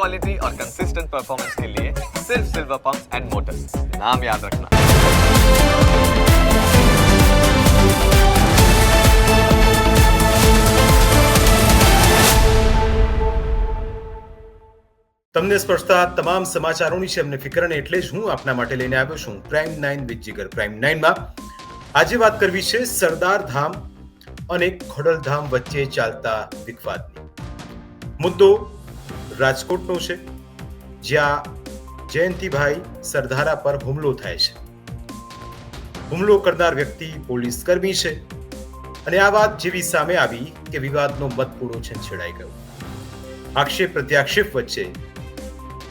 Quality और consistent performance के लिए सिर्फ सिल्वर पंप्स एंड मोटर्स नाम याद रखना તમને સ્પર્શતા તમામ સમાચારોની છે અમને ફિકર અને એટલે જ હું આપના માટે લઈને આવ્યો છું prime nine with Jigar prime નાઇનમાં આજે વાત કરવી છે સરદાર ધામ અને ખોડલધામ વચ્ચે ચાલતા વિખવાદની મુદ્દો રાજકોટનો છે, જ્યાં જયંતિભાઈ સરધારા પર હુમલો થાય છે. હુમલો કરનાર વ્યક્તિ પોલીસ કર્મી છે અને આ વાત જેવી સામે આવી કે વિવાદનો મતપૂડો છેડાઈ ગયો. આક્ષેપ પ્રત્યાક્ષેપ વચ્ચે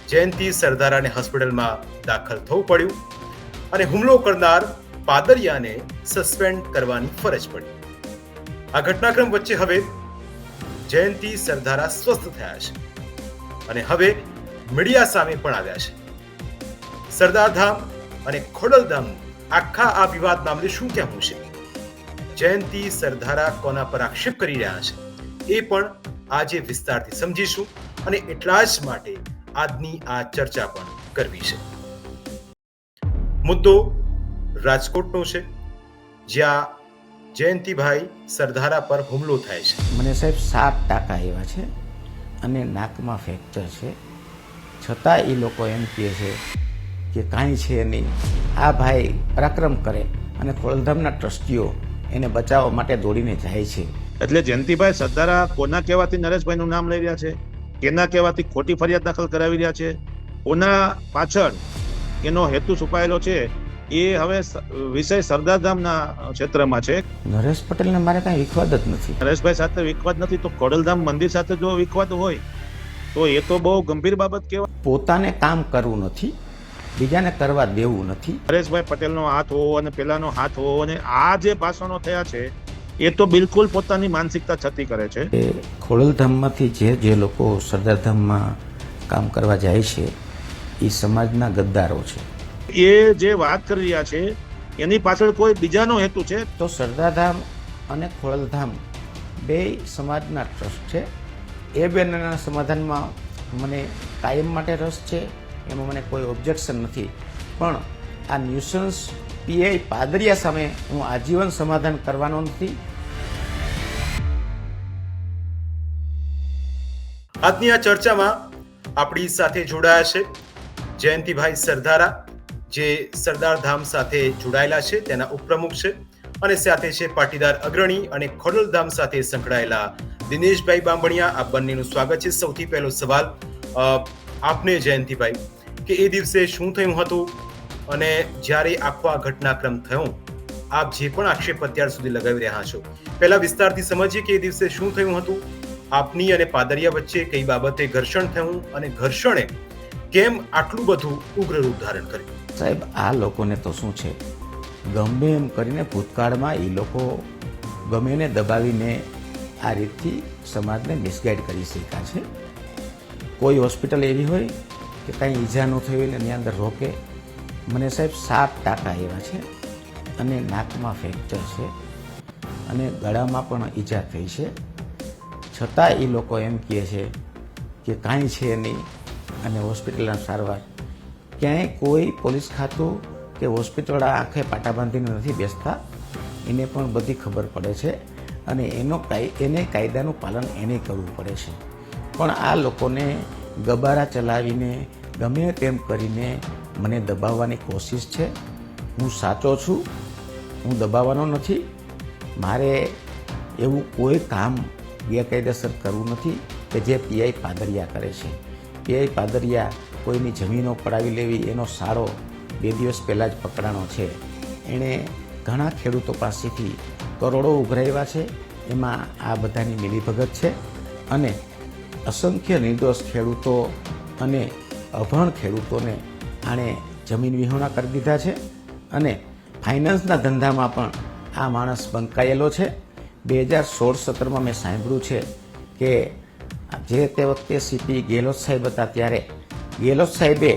જયંતિ સરદારાને હોસ્પિટલમાં દાખલ થવું પડ્યું અને હુમલો કરનાર પાદરિયાને સસ્પેન્ડ કરવાની ફરજ પડી. આ ઘટનાક્રમ વચ્ચે હવે જયંતિ સરદારા સ્વસ્થ થયા છે. અને હવે મીડિયા સામે પણ આવ્યા છે. સરદારધામ અને ખોડલધામ આખા આ વિવાદ મામલે શું કહેવું છે? જયંતિ સરદારા કોના પર આક્ષેપ કરી રહ્યા છે? એ પણ આજે વિસ્તારથી સમજીશું અને એટલા જ માટે આજની આ ચર્ચા પણ કરવી છે. મુદ્દો રાજકોટનો છે, જ્યાં જયંતિભાઈ સરદારા પર હુમલો થાય છે. મને સાહેબ સાત ટાકા એવા છે. અને નાકમાં ફ્રેક્ચર છે. છતાં એ લોકો એમ કહે છે કે કાંઈ છે નહીં. આ ભાઈ પરાક્રમ કરે અને ખોલધામના ટ્રસ્ટીઓ એને બચાવવા માટે દોડીને જાય છે. એટલે જયંતિભાઈ સરદારા કોના કહેવાથી નરેશભાઈનું નામ લઈ રહ્યા છે? કેના કહેવાથી ખોટી ફરિયાદ દાખલ કરાવી રહ્યા છે? કોના પાછળ એનો હેતુ છુપાયેલો છે? એ હવે વિષય સરદારધામના ક્ષેત્રમાં છે. નરેશ પટેલને મારે કાંઈ વિખવાદ જ નથી. નરેશભાઈ સાથે વિખવાદ નથી તો ખોડલધામ મંદિર સાથે જો વિખવાદ હોય તો એ તો બહુ ગંભીર બાબત કહેવાય. પોતાને કામ કરવું નથી બીજાને કરવા દેવું નથી. નરેશભાઈ પટેલનો હાથ હોવો અને પેલાનો હાથ હોવો અને આ જે ભાષણો થયા છે એ તો બિલકુલ પોતાની માનસિકતા છતી કરે છે. ખોડલધામમાંથી જે જે લોકો સરદારધામમાં કામ કરવા જાય છે એ સમાજના ગદ્દારો છે. એ જે વાત કરી રહ્યા છે એની પાછળ કોઈ બીજાનો હેતુ છે? તો સરદારધામ અને ખોડલધામ બે સમાજના ટ્રસ્ટ છે. એ બેના સમાધાનમાં મને કાયમ માટે રસ છે એમાં મને કોઈ ઓબ્જેક્શન નથી. પણ આ ન્યુસન્સ પીઆઈ પાદરિયા સામે હું આજીવન સમાધાન કરવાનો નથી. આજની આ ચર્ચામાં આપણી સાથે જોડાયા છે જયંતિભાઈ સરદારા જે સરદાર ધામ સાથે જોડાયેલા છે, તેના ઉપપ્રમુખ છે અને સાથે છે પાટીદાર અગ્રણી અને ખોડલધામ સાથે સંકળાયેલા દિનેશભાઈ બાંભણિયા. આ બંનેનું સ્વાગત છે. સૌથી પહેલો સવાલ આપને જયંતિભાઈ, કે એ દિવસે શું થયું હતું અને જ્યારે આખો આ ઘટનાક્રમ થયો, આપ જે પણ આક્ષેપ અત્યાર સુધી લગાવી રહ્યા છો, પહેલા વિસ્તારથી સમજીએ કે એ દિવસે શું થયું હતું? આપની અને પાદરિયા વચ્ચે કઈ બાબતે ઘર્ષણ થયું અને ઘર્ષણે કેમ આટલું બધું ઉગ્ર રૂપ ધારણ કર્યું? સાહેબ, આ લોકોને તો શું છે? ગમે એમ કરીને ભૂતકાળમાં એ લોકો ગમે એને દબાવીને આ રીતથી સમાજને મિસગાઈડ કરી શક્યા છે. કોઈ હોસ્પિટલ એવી હોય કે કાંઈ ઈજા ન થઈ હોય ને એની અંદર રોકે. મને સાહેબ, સાત ટાંકા એવા છે અને નાકમાં ફ્રેક્ચર છે અને ગળામાં પણ ઈજા થઈ છે. છતાં એ લોકો એમ કહે છે કે કાંઈ છે નહીં અને હોસ્પિટલના સારવાર ક્યાંય કોઈ પોલીસ ખાતું કે હોસ્પિટલ આંખે પાટા બાંધીને નથી બેસતા, એને પણ બધી ખબર પડે છે અને એનો એને કાયદાનું પાલન એને કરવું પડે છે. પણ આ લોકોને ગબારા ચલાવીને, ગમે તેમ કરીને મને દબાવવાની કોશિશ છે. હું સાચો છું, હું દબાવવાનો નથી. મારે એવું કોઈ કામ ગેરકાયદેસર કરવું નથી કે જે પીઆઈ પાદરિયા કરે છે. પીઆઈ પાદરિયા કોઈની જમીનો પડાવી લેવી એનો સારો બે દિવસ પહેલાં જ પકડાણો છે. એણે ઘણા ખેડૂતો પાસેથી કરોડો ઉઘરાવ્યા છે. એમાં આ બધાની મિલીભગત છે અને અસંખ્ય નિર્દોષ ખેડૂતો અને અભણ ખેડૂતોને આણે જમીન વિહોણા કરી દીધા છે અને ફાઇનાન્સના ધંધામાં પણ આ માણસ બંકાયેલો છે. બે હજાર સોળ સત્તરમાં મેં સાંભળ્યું છે કે જે તે વખતે સીપી ગેહલોત સાહેબ હતા ત્યારે ગેહલોત સાહેબે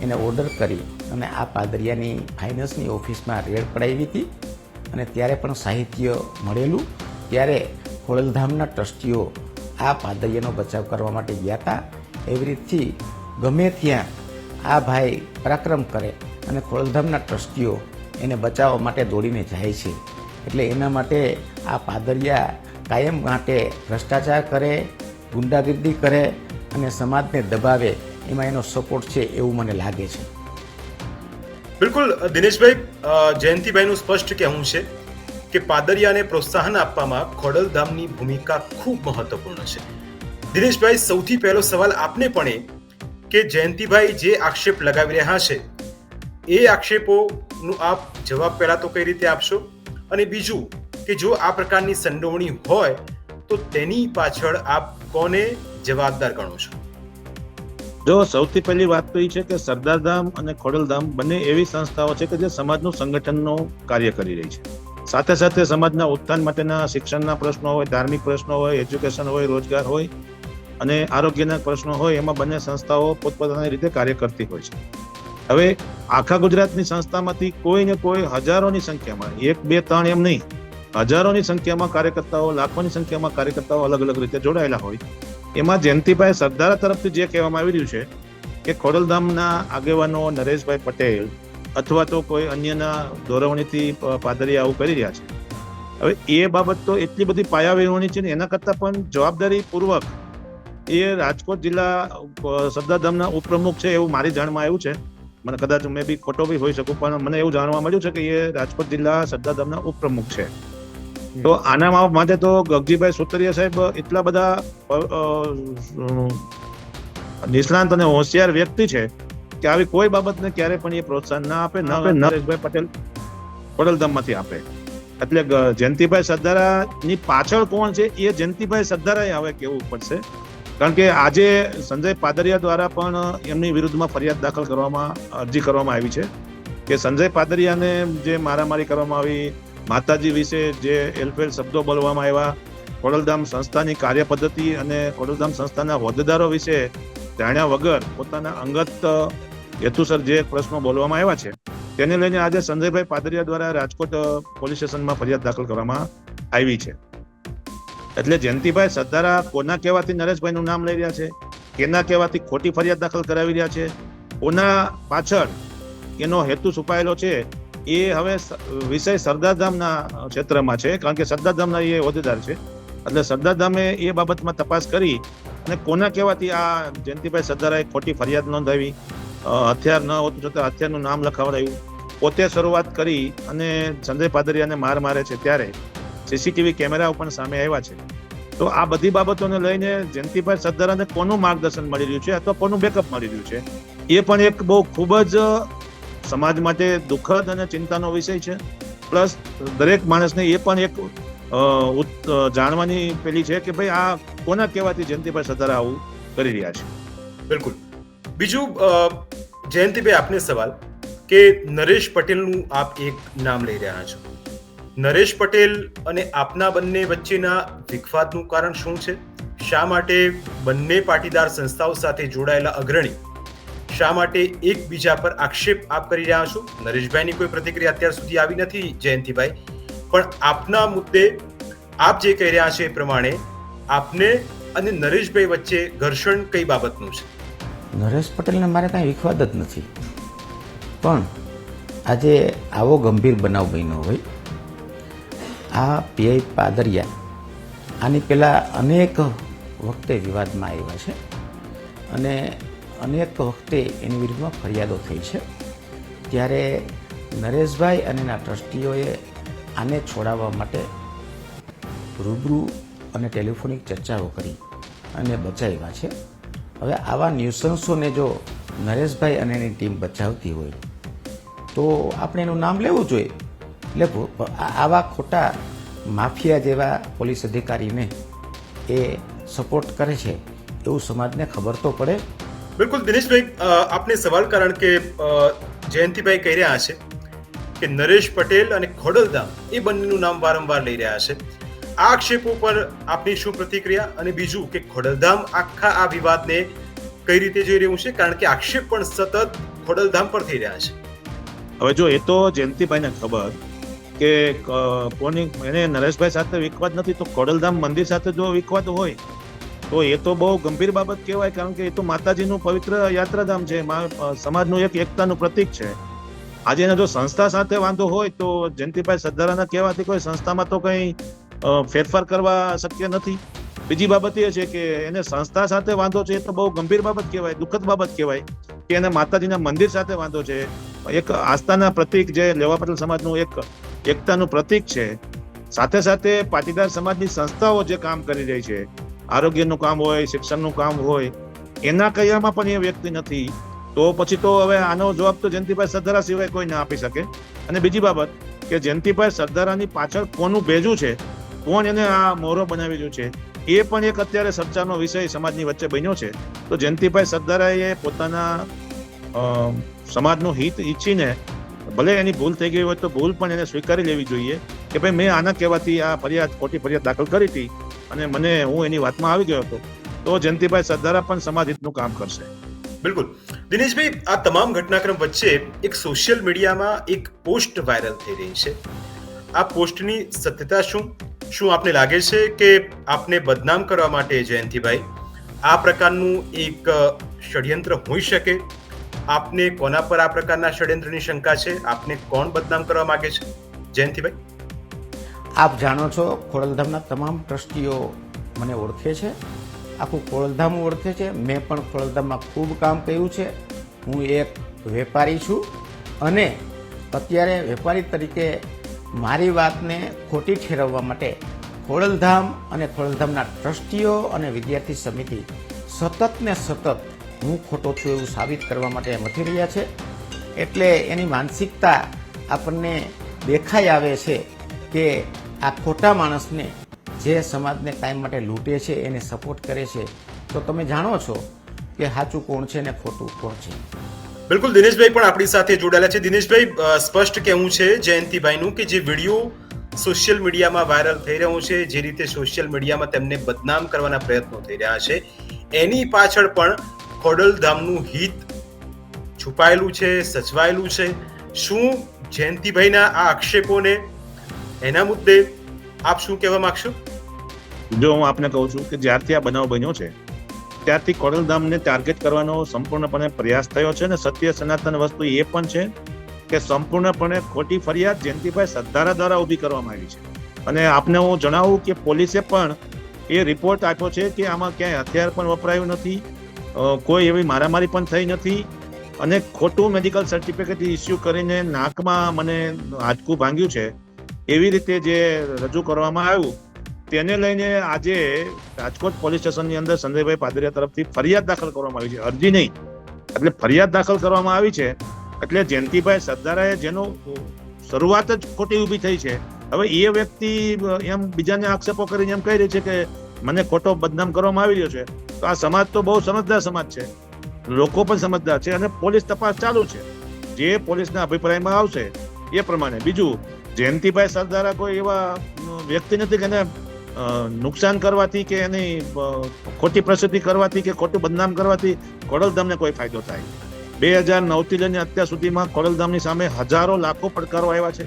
એને ઓર્ડર કરી અને આ પાદરિયાની ફાઇનાન્સની ઓફિસમાં રેડ પડાવી હતી. અને ત્યારે પણ સાહિત્ય મળેલું. ત્યારે ખોડલધામના ટ્રસ્ટીઓ આ પાદરિયાનો બચાવ કરવા માટે ગયા હતા. એવી રીતથી ગમે ત્યાં આ ભાઈ પરાક્રમ કરે અને ખોડલધામના ટ્રસ્ટીઓ એને બચાવવા માટે દોડીને જાય છે. એટલે એના માટે આ પાદરિયા કાયમ માટે ભ્રષ્ટાચાર કરે, ગુંડાગીર્દી કરે અને સમાજને દબાવે એમાં એનો સપોર્ટ છે એવું મને લાગે છે. બિલકુલ, દિનેશભાઈ જયંતિભાઈનું સ્પષ્ટ કહેવું છે કે પાદરિયાને પ્રોત્સાહન આપવામાં ખોડલધામની ભૂમિકા ખૂબ મહત્વપૂર્ણ છે. દિનેશભાઈ, સૌથી પહેલો સવાલ આપને પણ એ કે જયંતિભાઈ જે આક્ષેપ લગાવી રહ્યા છે, એ આક્ષેપોનું આપ જવાબ પહેલા તો કઈ રીતે આપશો? અને બીજું કે જો આ પ્રકારની સંડોવણી હોય તો તેની પાછળ આપ કોને જવાબદાર ગણો છો? જો સૌથી પહેલી વાત તો એ છે કે સરદારધામ અને ખોડલધામ બંને એવી સંસ્થાઓ છે કે જે સમાજનું સંગઠનનું કાર્ય કરી રહી છે. સાથે સાથે સમાજના ઉત્થાન માટેના શિક્ષણના પ્રશ્નો હોય, ધાર્મિક પ્રશ્નો હોય, એજ્યુકેશન હોય, રોજગાર હોય અને આરોગ્યના પ્રશ્નો હોય, એમાં બંને સંસ્થાઓ પોતપોતાની રીતે કાર્ય કરતી હોય છે. હવે આખા ગુજરાતની સંસ્થામાંથી કોઈ ને કોઈ હજારોની સંખ્યામાં, એક, બે, ત્રણ એમ નહીં, હજારોની સંખ્યામાં કાર્યકર્તાઓ, લાખોની સંખ્યામાં કાર્યકર્તાઓ અલગ અલગ રીતે જોડાયેલા હોય. એમાં જયંતિભાઈ સરદારા તરફથી જે કહેવામાં આવી રહ્યું છે કે ખોડલધામના આગેવાનો નરેશભાઈ પટેલ અથવા તો કોઈ અન્યના દોરવણીથી પાદરી આવું કરી રહ્યા છે. હવે એ બાબત તો એટલી બધી પાયાવિહોણી છે ને એના કરતાં પણ જવાબદારી પૂર્વક એ રાજકોટ જિલ્લા સરદારધામના ઉપપ્રમુખ છે એવું મારી જાણમાં આવ્યું છે. મને કદાચ મેં બી ખોટો બી હોઈ શકું, પણ મને એવું જાણવા મળ્યું છે કે એ રાજકોટ જિલ્લા સરદારધામના ઉપપ્રમુખ છે. તો આના માટે તો ગગજીભાઈ સોતરિયા સાહેબ એટલા બધા નિષ્ણાંત અને હોશિયાર વ્યક્તિ છે કે આવી કોઈ બાબતને ક્યારે પણ એ પ્રોત્સાહન ના આપે ન નરેશભાઈ પટેલ પટેલધામમાંથી આપે. એટલે જયંતિભાઈ સરદારાની પાછળ કોણ છે એ જયંતિભાઈ સરદારાએ હવે કેવું પડશે. કારણ કે આજે સંજય પાદરિયા દ્વારા પણ એમની વિરુદ્ધમાં ફરિયાદ દાખલ કરવામાં અરજી કરવામાં આવી છે કે સંજય પાદરિયાને જે મારામારી કરવામાં આવી માતાજી વિશે જે એલફેલ શબ્દો બોલવામાં આવ્યા ખોડલધામ સંસ્થાની કાર્ય પદ્ધતિ અને ખોડલધામ સંસ્થાના હોદ્દેદારો વિશે જાણ્યા વગર પોતાના અંગત હેતુસર જે પ્રશ્નો બોલવામાં આવ્યા છે, તેને લઈને આજે સંજયભાઈ પાદરિયા દ્વારા રાજકોટ પોલીસ સ્ટેશનમાં ફરિયાદ દાખલ કરવામાં આવી છે. એટલે જયંતિભાઈ સરદારા કોના કહેવાથી નરેશભાઈનું નામ લઈ રહ્યા છે, કેના કહેવાથી ખોટી ફરિયાદ દાખલ કરાવી રહ્યા છે, કોના પાછળ એનો હેતુ છુપાયેલો છે એ હવે વિષય સરદારધામના ક્ષેત્રમાં છે, કારણ કે સરદારધામના એ હોદ્દેદાર છે. એટલે સરદારધામે એ બાબતમાં તપાસ કરી અને કોના કહેવાથી આ જયંતિભાઈ સરદારાએ ખોટી ફરિયાદ નોંધાવી? હથિયાર ન હોતું છતાં હથિયારનું નામ લખાવડાયું પોતે શરૂઆત કરી અને સંજય પાદરિયાને માર મારે છે ત્યારે સીસીટીવી કેમેરાઓ પણ સામે આવ્યા છે. તો આ બધી બાબતોને લઈને જયંતિભાઈ સરદારાને કોનું માર્ગદર્શન મળી રહ્યું છે અથવા કોનું બેકઅપ મળી રહ્યું છે? એ પણ એક બહુ ખૂબ જ સમાજ માટે દુઃખદ અને ચિંતાનો વિષય છે. પ્લસ દરેક માણસને એ પણ એક જાણવાની પેલી છે કે ભાઈ આ કોના કહેવાથી જયંતિભાઈ સરદારા આવું કરી રહ્યા છે? બિલકુલ. બીજું જયંતિભાઈ આપને સવાલ કે નરેશ પટેલનું આપ એક નામ લઈ રહ્યા છો. નરેશ પટેલ અને આપના બંને વચ્ચેના વિખવાદનું કારણ શું છે? શા માટે બંને પાટીદાર સંસ્થાઓ સાથે જોડાયેલા અગ્રણી શા માટે એકબીજા પર આક્ષેપ આપ કરી રહ્યા છો? નરેશભાઈની કોઈ પ્રતિક્રિયા અત્યાર સુધી આવી નથી, જયંતિભાઈ. પણ આપના મુદ્દે આપ જે કહી રહ્યા છે એ પ્રમાણે આપને અને નરેશભાઈ વચ્ચે ઘર્ષણ કઈ બાબતનું છે? નરેશ પટેલને મારે કાંઈ વિખવાદ જ નથી. પણ આજે આવો ગંભીર બનાવ બન્યો હોય, આ પીઆઈ પાદરિયા આની પહેલાં અનેક વખતે વિવાદમાં આવ્યા છે. અને અનેક વખતે એની વિરુદ્ધમાં ફરિયાદો થઈ છે. ત્યારે નરેશભાઈ અને એના ટ્રસ્ટીઓએ આને છોડાવવા માટે રૂબરૂ અને ટેલિફોનિક ચર્ચાઓ કરી અને બચાવ્યા છે. હવે આવા ન્યુસન્સોને જો નરેશભાઈ અને એની ટીમ બચાવતી હોય, તો આપણે એનું નામ લેવું જોઈએ. એટલે આવા ખોટા માફિયા જેવા પોલીસ અધિકારીને એ સપોર્ટ કરે છે, એવું સમાજને ખબર તો પડે. બિલકુલ, દિનેશભાઈ આપને સવાલ કારણ કે જયંતિભાઈ કહી રહ્યા છે કે નરેશ પટેલ અને ખોડલધામ એ બંનેનું નામ વારંવાર લઈ રહ્યા છે. આ આક્ષેપો પર આપની શું પ્રતિક્રિયા અને બીજું કે ખોડલધામ આખા આ વિવાદને કઈ રીતે જોઈ રહ્યું છે? કારણ કે આક્ષેપ પણ સતત ખોડલધામ પર થઈ રહ્યા છે. હવે જો એ તો જયંતિભાઈને ખબર કે કોની, એને નરેશભાઈ સાથે વિખવાદ નથી, તો ખોડલધામ મંદિર સાથે જો વિખવાદ હોય તો એ તો બહુ ગંભીર બાબત કહેવાય, કારણ કે એ તો માતાજીનું પવિત્ર યાત્રાધામ છે. સમાજનું એક એકતાનું પ્રતીક છે. આજે એને જો સંસ્થા સાથે વાંધો હોય તો જયંતિભાઈ સદ્ધારાના કહેવાથી કોઈ સંસ્થામાં તો કંઈ ફેરફાર કરવા શક્ય નથી. બીજી બાબત એ છે કે એને સંસ્થા સાથે વાંધો છે એ તો બહુ ગંભીર બાબત કહેવાય, દુઃખદ બાબત કહેવાય કે એને માતાજીના મંદિર સાથે વાંધો છે. એક આસ્થાના પ્રતીક જે લેવા પટેલ સમાજનું એક એકતાનું પ્રતીક છે. સાથે સાથે પાટીદાર સમાજની સંસ્થાઓ જે કામ કરી રહી છે. આરોગ્યનું કામ હોય, શિક્ષણનું કામ હોય, એના કયામાં પણ એ વ્યક્તિ નથી. તો પછી તો હવે આનો જવાબ તો જયંતિભાઈ સરદારા સિવાય કોઈ ના આપી શકે. અને બીજી બાબત કે જયંતિભાઈ સરદારાની પાછળ કોનું ભેજું છે? કોણ એને આ મોરો બનાવી રહ્યું છે? એ પણ એક અત્યારે ચર્ચાનો વિષય સમાજની વચ્ચે બન્યો છે. તો જયંતિભાઈ સરદારાએ પોતાના સમાજનું હિત ઈચ્છીને, ભલે એની ભૂલ થઈ ગઈ હોય તો ભૂલ પણ એને સ્વીકારી લેવી જોઈએ કે ભાઈ મેં આના કહેવાથી આ ફરિયાદ, ખોટી ફરિયાદ દાખલ કરી હતી. અને મને હું એની વાતમાં આવી ગયો હતો, તો જયંતિભાઈ સરદારા પણ સમાજ હિતનું કામ કરશે. બિલકુલ. દિનેશભાઈ, આ તમામ ઘટનાક્રમ વચ્ચે એક સોશિયલ મીડિયામાં એક પોસ્ટ વાયરલ થઈ રહી છે. આ પોસ્ટની સત્યતા શું? શું આપને લાગે છે કે આપને બદનામ કરવા માટે જયંતિભાઈ? આ પ્રકારનું એક ષડયંત્ર હોઈ શકે? આપને કોના પર આ પ્રકારના ષડયંત્રની શંકા છે? આપને કોણ બદનામ કરવા માંગે છે? જયંતિભાઈ? આપ જાણો છો, ખોડલધામના તમામ ટ્રસ્ટીઓ મને ઓળખે છે. આખું ખોડલધામ ઓળખે છે. મેં પણ ખોડલધામમાં ખૂબ કામ કર્યું છે. હું એક વેપારી છું અને અત્યારે વેપારી તરીકે મારી વાતને ખોટી ઠેરવવા માટે ખોડલધામ અને ખોડલધામના ટ્રસ્ટીઓ અને વિદ્યાર્થી સમિતિ સતત ને સતત હું ખોટો છું એવું સાબિત કરવા માટે મથી રહ્યા છે. એટલે એની માનસિકતા આપણને દેખાઈ આવે છે કે આ ખોટા માણસને જે સમાજને કાયમ માટે લૂંટે છે, એને સપોર્ટ કરે છે, તો તમે જાણો છો કે સાચું કોણ છે ને ખોટું કોણ છે? બિલકુલ, દિનેશભાઈ પણ આપણી સાથે જોડાયેલા છે. દિનેશભાઈ સ્પષ્ટ કહેવું છે જયંતિભાઈનું કે જે વીડિયો સોશિયલ મીડિયામાં વાયરલ થઈ રહ્યો છે, જે રીતે સોશિયલ મીડિયામાં તેમને બદનામ કરવાના પ્રયત્નો થઈ રહ્યા છે, એની પાછળ પણ ખોડલધામનું હિત છુપાયેલું છે, સચવાયેલું છે. શું જયંતિભાઈના આ આક્ષેપોને એના મુદ્દે આપ શું કહેવા માંગશો? જો હું આપને કહું છું કે જ્યારથી આ બનાવ બન્યો છે, ત્યારથી ખોડલધામને ટાર્ગેટ કરવાનો સંપૂર્ણપણે પ્રયાસ થયો છે અને સત્ય સનાતન વસ્તુ એ પણ છે કે સંપૂર્ણપણે ખોટી ફરિયાદ જયંતિભાઈ સદ્ધારા દ્વારા ઊભી કરવામાં આવી છે. અને આપને હું જણાવું કે પોલીસે પણ એ રિપોર્ટ આપ્યો છે કે આમાં ક્યાંય હથિયાર પણ વપરાયું નથી કોઈ એવી મારામારી પણ થઈ નથી અને ખોટું મેડિકલ સર્ટિફિકેટ ઇસ્યુ કરીને નાકમાં મને હાડકું ભાંગ્યું છે એવી રીતે જે રજૂ કરવામાં આવ્યું, તેને લઈને આજે રાજકોટ પોલીસ સ્ટેશનની અંદર સંજયભાઈ પાદરિયા તરફથી ફરિયાદ દાખલ કરવામાં આવી છે. અરજી નહીં, એટલે ફરિયાદ દાખલ કરવામાં આવી છે, એટલે જયંતિભાઈ સરદારાએ જેનો શરૂઆત જ ખોટી ઊભી થઈ છે. હવે એ વ્યક્તિ એમ બીજાને આક્ષેપો કરીને એમ કહી રહી છે કે મને ખોટો બદનામ કરવામાં આવી રહ્યો છે. તો આ સમાજ તો બહુ સમજદાર સમાજ છે. લોકો પણ સમજદાર છે અને પોલીસ તપાસ ચાલુ છે. જે પોલીસના અભિપ્રાયમાં આવશે એ પ્રમાણે. બીજું જયંતિભાઈ સરદારા કોઈ એવા વ્યક્તિ નથી કે નુકસાન કરવાથી કે એની ખોટી પ્રસિદ્ધિ કરવાથી કે ખોટું બદનામ કરવાથી ખોડલધામને કોઈ ફાયદો થાય. બે હજાર નવથી લઈને અત્યાર સુધીમાં ખોડલધામની સામે હજારો લાખો પડકારો આવ્યા છે.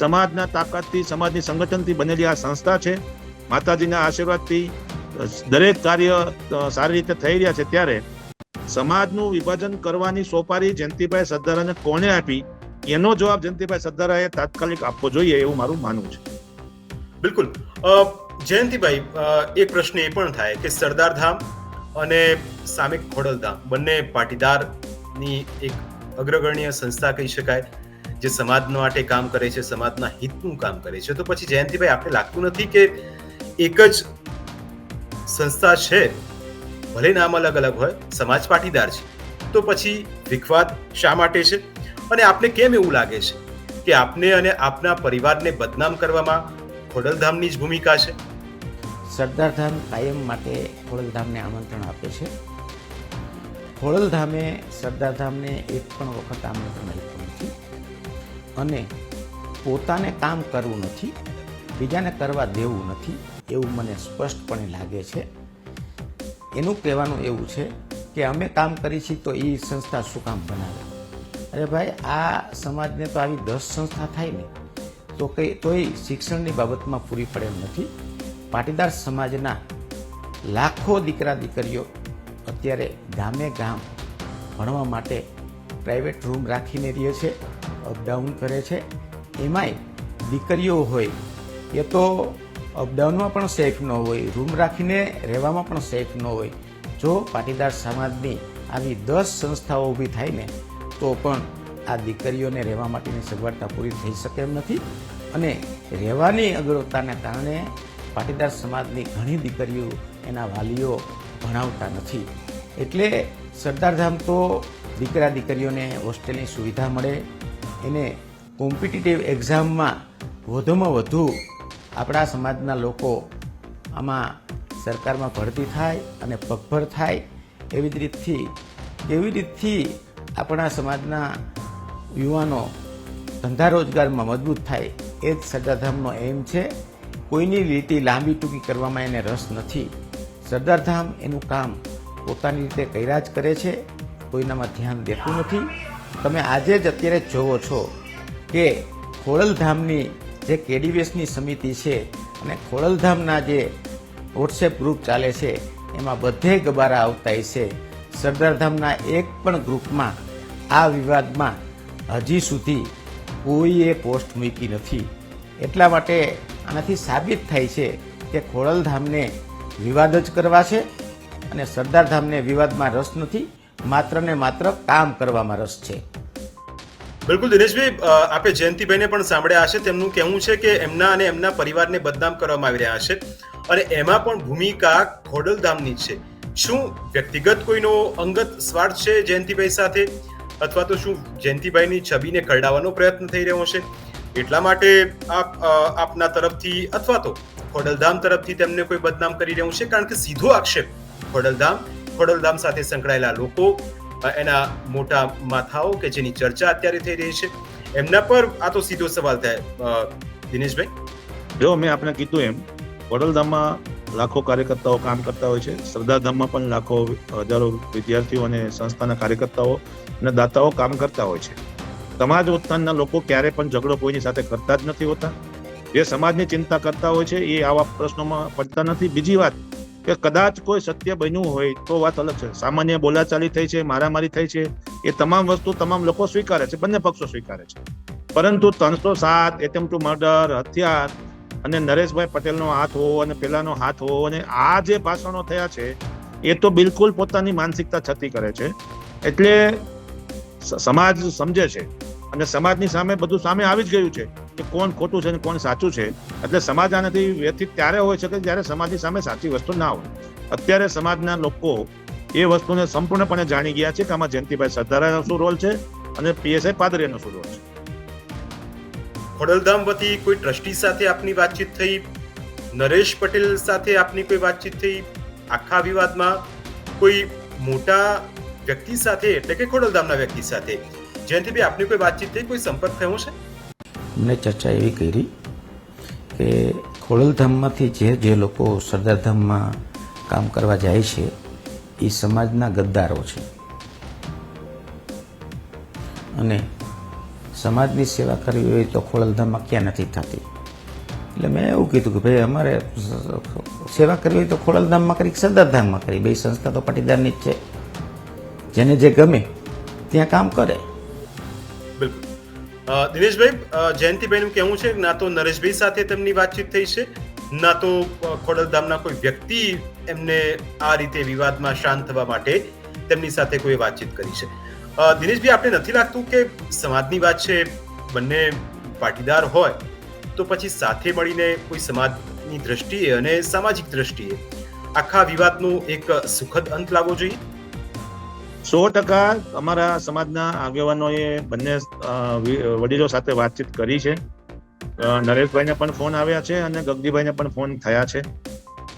સમાજના તાકાતથી, સમાજની સંગઠનથી બનેલી આ સંસ્થા છે. માતાજીના આશીર્વાદથી દરેક કાર્ય સારી રીતે થઈ રહ્યા છે. ત્યારે સમાજનું વિભાજન કરવાની સોપારી જયંતિભાઈ સરદારાને કોણે આપી? એનો જવાબ જયંતિભાઈ સરદારાએ તાત્કાલિક આપવો જોઈએ એવું મારું માનવું છે. બિલકુલ. જયંતિભાઈ એક પ્રશ્ન એ પણ થાય કે સરદાર ધામ અને સામે ખોડલધામ બંને પાટીદારની એક અગ્રગણ્ય સંસ્થા કહી શકાય, જે સમાજ માટે કામ કરે છે, સમાજના હિતનું કામ કરે છે. તો પછી જયંતિભાઈ આપણે લાગતું નથી કે એક જ સંસ્થા છે? ભલે નામ અલગ અલગ હોય, સમાજ પાટીદાર છે. તો પછી વિખવાદ શા માટે છે? અને આપને કેમ એવું લાગે છે કે આપને અને આપના પરિવારને બદનામ કરવામાં ખોડલધામની જ ભૂમિકા છે? સરદારધામ કાયમ માટે ખોડલધામને આમંત્રણ આપે છે. ખોડલધામે સરદારધામને એક પણ વખત આમંત્રણ આપ્યું નથી અને પોતાને કામ કરવું નથી, બીજાને કરવા દેવું નથી એવું મને સ્પષ્ટપણે લાગે છે. એનું કહેવાનું એવું છે કે અમે કામ કરી છીએ તો એ સંસ્થા શું કામ બનાવે? અરે ભાઈ, આ સમાજને તો આવી દસ સંસ્થા થાય ને, તો કંઈ, તોય શિક્ષણની બાબતમાં પૂરી પડે એમ નથી. પાટીદાર સમાજના લાખો દીકરા, દીકરીઓ અત્યારે ગામે ગામ ભણવા માટે પ્રાઇવેટ રૂમ રાખીને રહે છે અપડાઉન કરે છે. એમાંય દીકરીઓ હોય, એ તો અપડાઉનમાં પણ સેફ ન હોય રૂમ રાખીને રહેવામાં પણ સેફ ન હોય. જો પાટીદાર સમાજની આવી દસ સંસ્થાઓ ઊભી થાય ને તો પણ આ દીકરીઓને રહેવા માટેની સગવડતા પૂરી થઈ શકે એમ નથી. અને રહેવાની અગવડતાને કારણે પાટીદાર સમાજની ઘણી દીકરીઓ એના વાલીઓ ભણાવતા નથી. એટલે સરદારધામ તો દીકરા દીકરીઓને હોસ્ટેલની સુવિધા મળે. એને કોમ્પિટિટિવ એક્ઝામમાં વધુમાં વધુ આપણા સમાજના લોકો આમાં સરકારમાં ભરતી થાય અને પગભર થાય એવી જ રીતથી કેવી રીતથી આપણા સમાજના યુવાનો ધંધા રોજગારમાં મજબૂત થાય એ જ સરદારધામનો એમ છે. કોઈની લીટી લાંબી ટૂંકી કરવામાં એને રસ નથી. સરદારધામ એનું કામ પોતાની રીતે કર્યા જ કરે છે. કોઈનામાં ધ્યાન દેતું નથી. તમે આજે જ અત્યારે જોવો છો કે ખોડલધામની જે કેડીવેસની સમિતિ છે અને ખોડલધામના જે વોટ્સએપ ગ્રુપ ચાલે છે, એમાં બધે ગબારા આવતા છે. સરદારધામના એક પણ ગ્રુપમાં, આ વિવાદમાં હજી સુધી કોઈએ પોસ્ટ મૂકી નથી. એટલા માટે આનાથી સાબિત થાય છે કે ખોડલધામને વિવાદ જ કરવા છે અને સરદારધામને વિવાદમાં રસ નથી, માત્ર ને માત્ર કામ કરવામાં રસ છે. બિલકુલ દિનેશભાઈ આપે જયંતિભાઈને પણ સાંભળ્યા હશે. તેમનું કહેવું છે કે એમના અને એમના પરિવારને બદનામ કરવામાં આવી રહ્યા છે અને એમાં પણ ભૂમિકા ખોડલધામની છે. શું વ્યક્તિગત કોઈનો અંગત સ્વાર્થ છે જયંતિભાઈ સાથે? અથવા તો શું જયંતિભાઈની છબીને કરડાવવાનો પ્રયત્ન થઈ રહ્યો છે એટલા માટે આપ આપના તરફથી અથવા તો ખોડલધામ તરફથી તેમને કોઈ બદનામ કરી રહ્યું છે? કારણ કે સીધો આક્ષેપ ખોડલધામ ખોડલધામ સાથે સંકળાયેલા લોકો એના મોટા માથાઓ કે જેની ચર્ચા અત્યારે થઈ રહી છે. એમના પર આ તો સીધો સવાલ થાય. દિનેશભાઈ? જો મેં આપણે કીધું એમ વડોદરામાં લાખો કાર્યકર્તાઓ કામ કરતા હોય છે. શ્રદ્ધાધામમાં પણ લાખો, હજારો વિદ્યાર્થીઓ અને સંસ્થાના કાર્યકર્તાઓ અને દાતાઓ કામ કરતા હોય છે. સમાજ ઉત્થાનના લોકો ક્યારે પણ ઝઘડો કોઈની સાથે કરતા જ નથી હોતા. જે સમાજની ચિંતા કરતા હોય છે, એ આવા પ્રશ્નોમાં પડતા નથી. બીજી વાત કે કદાચ કોઈ સત્ય બન્યું હોય તો વાત અલગ છે. સામાન્ય બોલાચાલી થઈ છે, મારામારી થઈ છે, એ તમામ વસ્તુ તમામ લોકો સ્વીકારે છે, બંને પક્ષો સ્વીકારે છે. પરંતુ ત્રણસો સાત એટેમ્પ ટુ મર્ડર હત્યા અને નરેશભાઈ પટેલનો હાથ હોવો અને પેલાનો હાથ હોવો અને આ જે ભાષણો થયા છે, એ તો બિલકુલ પોતાની માનસિકતા છતી કરે છે. એટલે સમાજ સમજે છે અને સમાજની સામે બધું સામે આવી જ ગયું છે કે કોણ ખોટું છે અને કોણ સાચું છે. એટલે સમાજ આનાથી વ્યથિત ત્યારે હોય છે કે જ્યારે સમાજની સામે સાચી વસ્તુ ના હોય. અત્યારે સમાજના લોકો એ વસ્તુને સંપૂર્ણપણે જાણી ગયા છે કે આમાં જયંતિભાઈ સરદારાનો શું રોલ છે અને પીએસઆઈ પાદરિયાનો શું રોલ છે. ખોડલધામ વતી કોઈ ટ્રસ્ટી સાથે આપની વાતચીત થઈ? નરેશ પટેલ સાથે આપની કોઈ વાતચીત થઈ? આખા વિવાદમાં કોઈ મોટા વ્યક્તિ સાથે, એટલે કે ખોડલધામના વ્યક્તિ સાથે? જયંતિભાઈ આપની કોઈ વાતચીત થઈ, કોઈ સંપર્ક થયો છે? મને ચર્ચા એવી કરી કે ખોડલધામમાંથી જે જે લોકો સરદારધામમાં કામ કરવા જાય છે, એ સમાજના ગદ્દારો છે. અને સમાજની સેવા કરવી હોય તો ખોડલધામમાં ક્યાં નથી થતી? એટલે મેં એવું કીધું કે ભાઈ, અમારે સેવા કરવી હોય તો ખોડલધામમાં કરી સરદારધામમાં કરી? બે સંસ્થા તો પાટીદારની જ છે. જેને જે ગમે, ત્યાં કામ કરે. બિલકુલ. દિનેશભાઈ જયંતિભાઈનું કહેવું છે ના તો નરેશભાઈ સાથે તેમની વાતચીત થઈ છે, ના તો ખોડલધામના કોઈ વ્યક્તિ એમને આ રીતે વિવાદમાં શાંત થવા માટે તેમની સાથે કોઈ વાતચીત કરી છે. દિનેશભાઈ આપણે નથી લાગતું કે સમાજની વાત છે, બંને પાટીદાર હોય, તો પછી સાથે મળીને કોઈ સમાજની દ્રષ્ટિએ અને સામાજિક દ્રષ્ટિએ આખા વિવાદનું એક સુખદ અંત લાવવો જોઈએ? સો ટકા અમારા સમાજના આગેવાનોએ બંને વડીલો સાથે વાતચીત કરી છે. નરેશભાઈને પણ ફોન આવ્યા છે અને ગગદીભાઈને પણ ફોન થયા છે.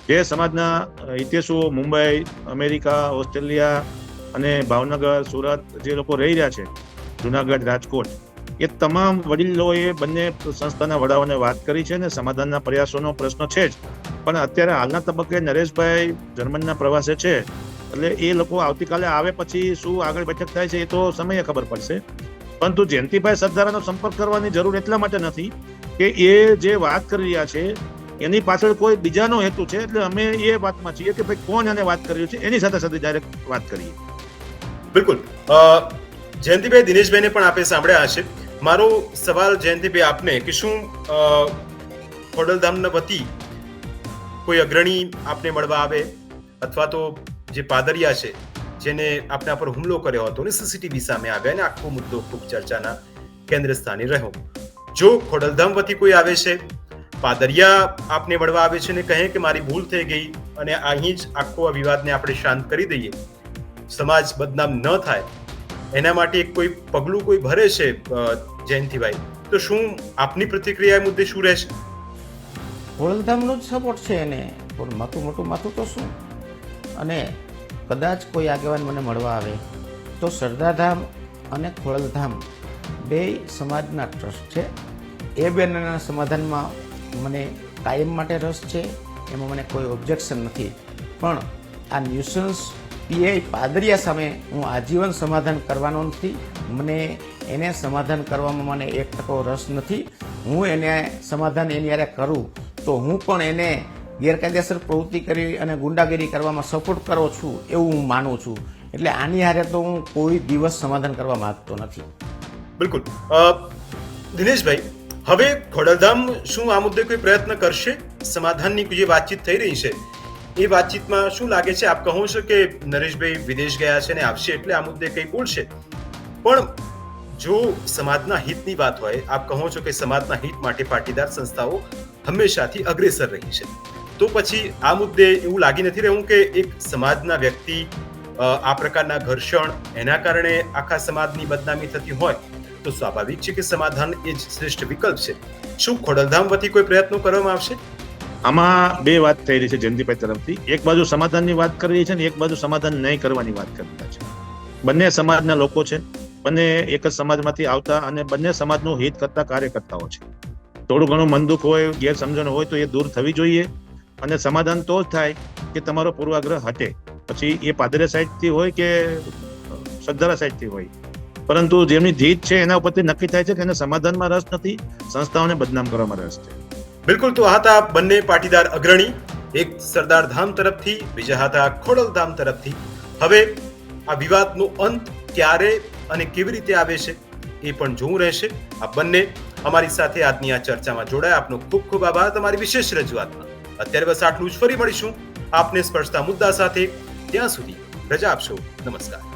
જે સમાજના હિતેશુઓ મુંબઈ, અમેરિકા, ઓસ્ટ્રેલિયા અને ભાવનગર, સુરત જે લોકો રહી રહ્યા છે, જુનાગઢ, રાજકોટ, એ તમામ વડીલોએ બંને સંસ્થાના વડાઓને વાત કરી છે અને સમાધાનના પ્રયાસોનો પ્રશ્ન છે જ. પણ અત્યારે હાલના તબક્કે નરેશભાઈ જર્મનના પ્રવાસે છે, એટલે એ લોકો આવતીકાલે આવે પછી શું આગળ બેઠક થાય છે એ તો સમયે ખબર પડશે. પરંતુ જયંતિભાઈ સરદારાનો સંપર્ક કરવાની જરૂર એટલા માટે નથી કે એ જે વાત કરી રહ્યા છે, એની પાછળ કોઈ બીજાનો હેતુ છે, એટલે અમે એ વાતમાં છીએ કે ભાઈ કોણ એને વાત કરી છે, એની સાથે સાથે ડાયરેક્ટ વાત કરીએ. બિલકુલ. જયંતિભાઈ દિનેશભાઈને પણ આપે સાંભળ્યા હશે. મારો સવાલ જયંતિભાઈ આપને કે શું ખોડલધામના વતી કોઈ અગ્રણી આપને મળવા આવે? અથવા તો જે પાદરિયા છે, જેને આપના પર હુમલો કર્યો હતો અને સીસીટીવી સામે આવ્યા અને આખો મુદ્દો ખૂબ ચર્ચાના કેન્દ્ર સ્થાને રહ્યો. જો ખોડલધામ વતી કોઈ આવે છે, પાદરિયા આપને મળવા આવે છે ને કહે કે મારી ભૂલ થઈ ગઈ અને અહીં જ આખો આ વિવાદને આપણે શાંત કરી દઈએ સમાજ બદનામ ન થાય, એના માટે એક કોઈ પગલું કોઈ ભરે છે જયંતિભાઈ? તો શું આપની પ્રતિક્રિયા મુદ્દે શું રહેશે? ખોડલધામનો જ સપોર્ટ છે એને. પણ માથું મોટું માથું તો શું? અને કદાચ કોઈ આગેવાન મને મળવા આવે, તો સરદારધામ અને ખોડલધામ બે સમાજના ટ્રસ્ટ છે. એ બેના સમાધાનમાં મને કાયમ માટે રસ છે. એમાં મને કોઈ ઓબ્જેક્શન નથી. પણ આ ન્યુસન્સ પીઆઈ પાદરિયા સામે હું આજીવન સમાધાન કરવાનો નથી. મને એને સમાધાન કરવામાં મને એક ટકો રસ નથી. હું એને સમાધાન એની હારે કરું તો હું પણ એને ગેરકાયદેસર પ્રવૃત્તિ કરી અને ગુંડાગીરી કરવામાં સપોર્ટ કરો છું એવું હું માનું છું. એટલે આની હારે તો હું કોઈ દિવસ સમાધાન કરવા માંગતો નથી. બિલકુલ. દિનેશભાઈ, હવે ખોડલધામ શું આ મુદ્દે કોઈ પ્રયત્ન કરશે? સમાધાનની જે વાતચીત થઈ રહી છે એ વાતચીતમાં શું લાગે છે? આપ કહો છો કે નરેશભાઈ વિદેશ ગયા છે ને આવશે એટલે આ મુદ્દે કંઈ બોલશે. પણ જો સમાજના હિતની વાત હોય, આપ કહો છો કે સમાજના હિત માટે પાટીદાર સંસ્થાઓ હંમેશાથી અગ્રેસર રહી છે. તો પછી આ મુદ્દે એવું લાગી નથી રહ્યું કે એક સમાજના વ્યક્તિ આ પ્રકારના ઘર્ષણ એના કારણે આખા સમાજની બદનામી થતી હોય, તો સ્વાભાવિક છે કે સમાધાન એ જ શ્રેષ્ઠ વિકલ્પ છે. શું ખોડલધામ વતી કોઈ પ્રયત્નો કરવામાં આવશે? આમાં બે વાત થઈ રહી છે જયંતિભાઈ તરફથી. એક બાજુ સમાધાનની વાત કરી રહી છે ને એક બાજુ સમાધાન નહીં કરવાની વાત કરતા છે. બંને સમાજના લોકો છે. બંને એક જ સમાજમાંથી આવતા અને બંને સમાજનું હિત કરતા કાર્યકર્તાઓ છે. થોડું ઘણું મન દુઃખ હોય, ગેરસમજણ હોય તો એ દૂર થવી જોઈએ અને સમાધાન તો જ થાય કે તમારો પૂર્વાગ્રહ હટે. પછી એ પાદરે સાઈડથી હોય કે સદ્ધારા સાઈડથી હોય. પરંતુ જેમની જીત છે એના ઉપરથી નક્કી થાય છે કે એને સમાધાનમાં રસ નથી, સંસ્થાઓને બદનામ કરવામાં રસ છે. બિલકુલ તો હતા બંને પાટીદાર અગ્રણી, એક સરદાર ધામ તરફથી, બીજા હતા ખોડલધામ તરફથી. હવે આ વિવાદનો અંત ક્યારે અને કેવી રીતે આવે છે એ પણ જોવું રહેશે. આ બંને અમારી સાથે આજની આ ચર્ચામાં જોડાયા. આપનો ખૂબ ખૂબ આભાર. તમારી વિશેષ રજૂઆતમાં. અત્યારે બસ આટલું જ. ફરી મળીશું. આપને સ્પર્શતા મુદ્દા સાથે. ત્યાં સુધી રજા આપશો. નમસ્કાર.